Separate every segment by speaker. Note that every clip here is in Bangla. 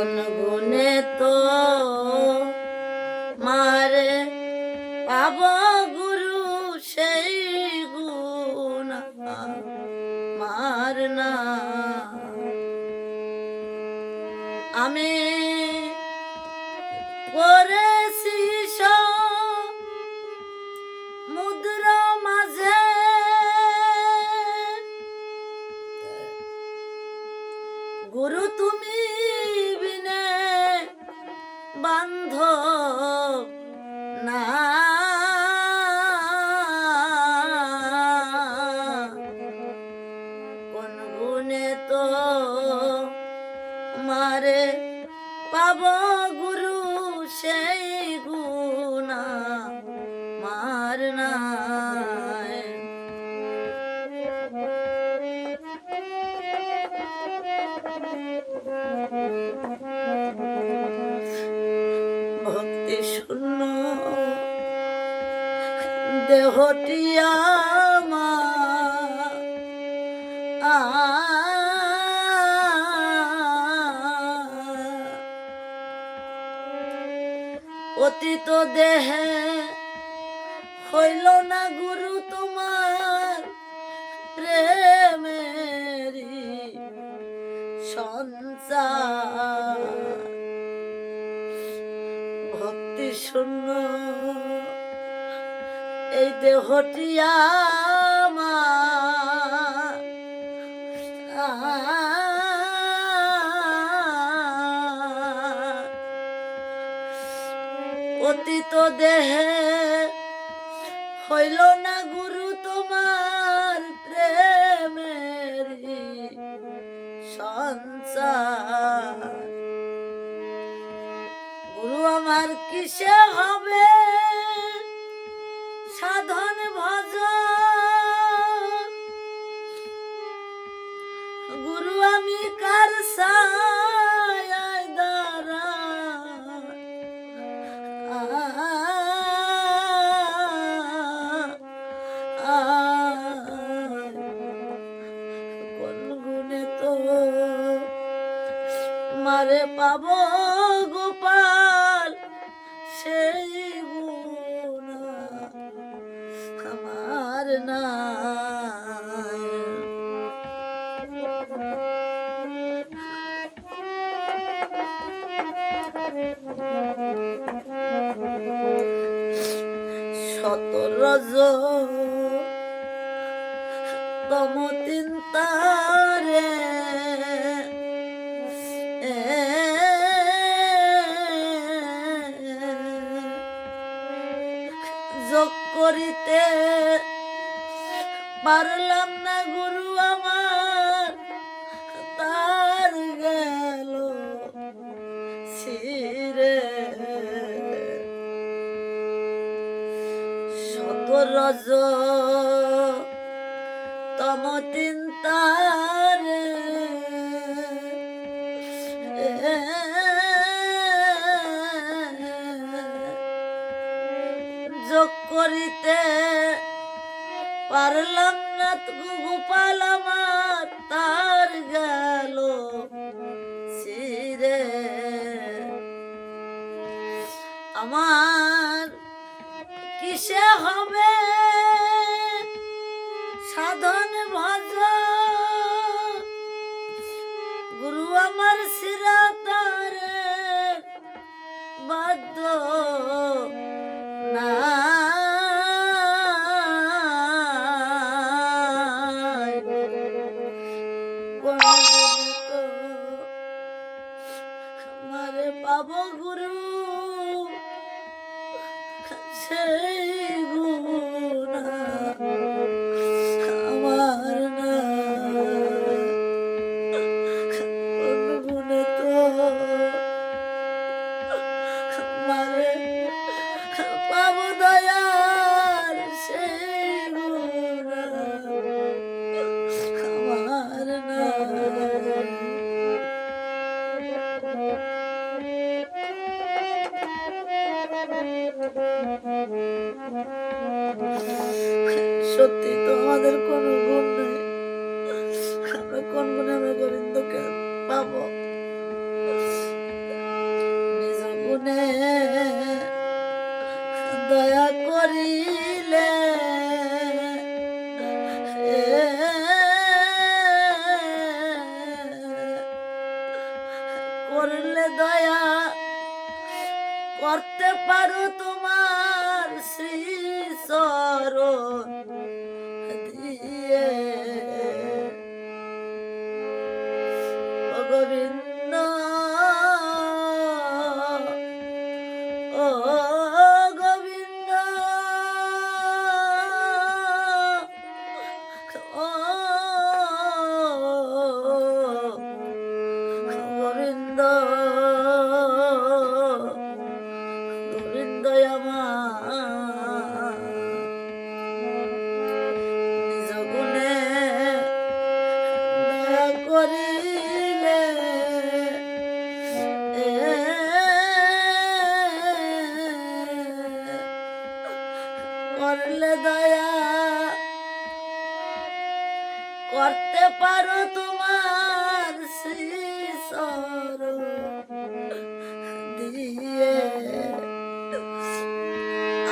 Speaker 1: কোন গুণে তো গুণে তো মারে পাব গুরু সেই গুণা মার নাই। ভক্তি শূন্য দেহটি অতীত দেহে হইল না গুরু তোমার প্রেমেরি সঞ্চার। ভক্তি শূন্য এই দেহটি অতীত দেহে হইল না গুরু তোমার প্রেমের সংসার গুরু আমার কিসে হবে? মারে পাব গোপাল সেই আমার না শত রজ তম তিনতারে পারলাম না গুরু আমার তার গেল ছিরে শত রজ তম তিনতারে যোগ করিতে পারলাম না তু গোপাল আমার তার গেল ছিরে আমার কিসে হবে সাধন আমারে পাবো গুরু সেই গুণা দয়া করতে পারো তোমার শ্রী চরণ দিয়ে।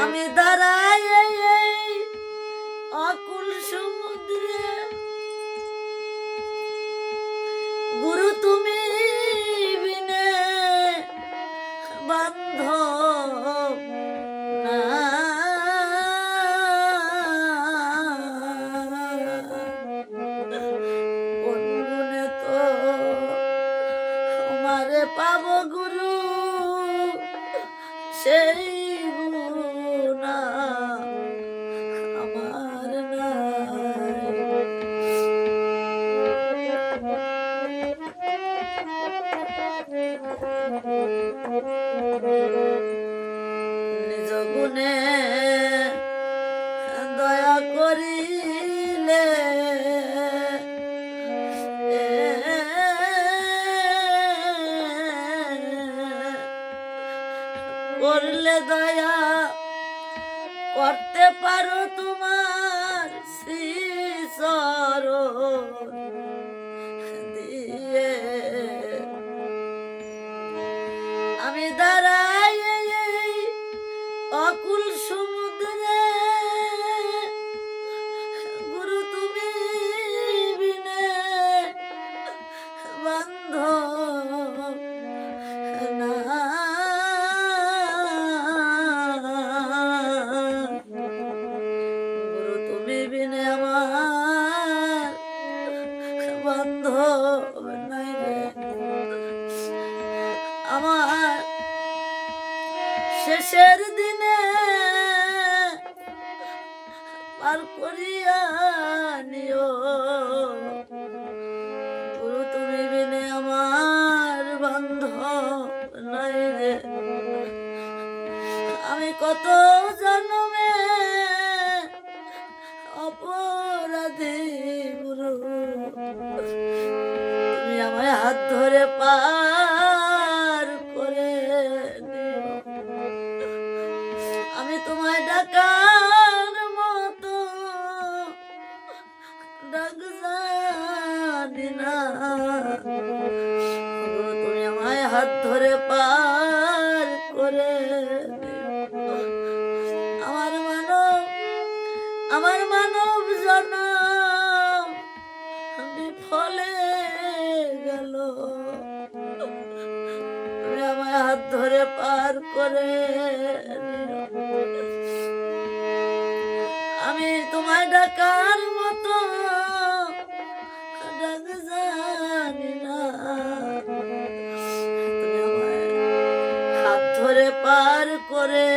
Speaker 1: আমি দাঁড়াই অকুল সমুদ্রে। গুরু তুমি বিনে গুণে পাব নিজ গুণে দয়া করিলে করলে দয়া করতে পারো তোমার পার করিয়া নিও। গুরু তুমি বিনে আমার বান্ধব নাই রে। আমি কত জন্মে অপরাধী গুরু তুমি আমায় হাত ধরে পার করে আমার মানব আমার মানব জনম বিফলে গেল। তুমি আমায় হাত ধরে পার করে আমি তোমায় ডাকার পার করে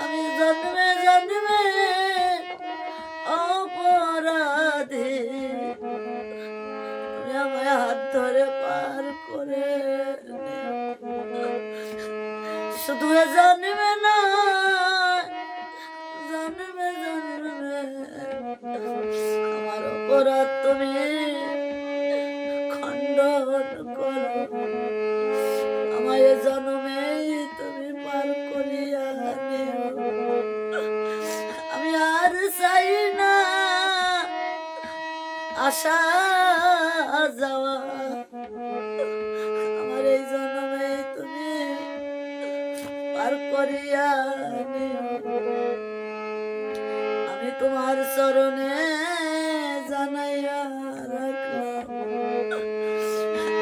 Speaker 1: আমি জন্মে জন্মে অপরাধী তুমি আমায় হাত ধরে পার করে শুধু জন্মে না জন্মে জন্মে আমার অপরাধ তুমি আশা যাওয়া। আমার এই জন্মে তুমি পার করিয়া আমি তোমার চরণে জানাইয়া রাখলাম।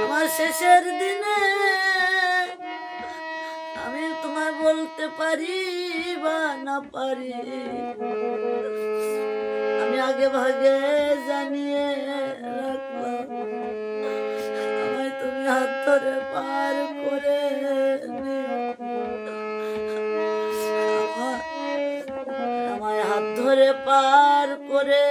Speaker 1: আমার শেষের দিনে আমি তোমায় বলতে পারি বা না পারি। আগে ভাগে জানিয়ে রাখলাম আমায় তুমি হাত ধরে পার করে আমায় হাত ধরে পার করে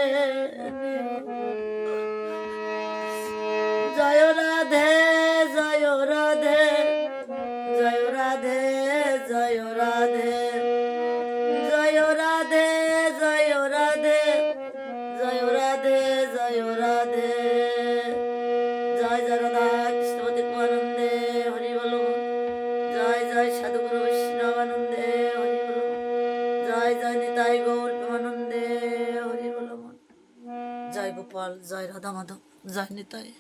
Speaker 1: 对。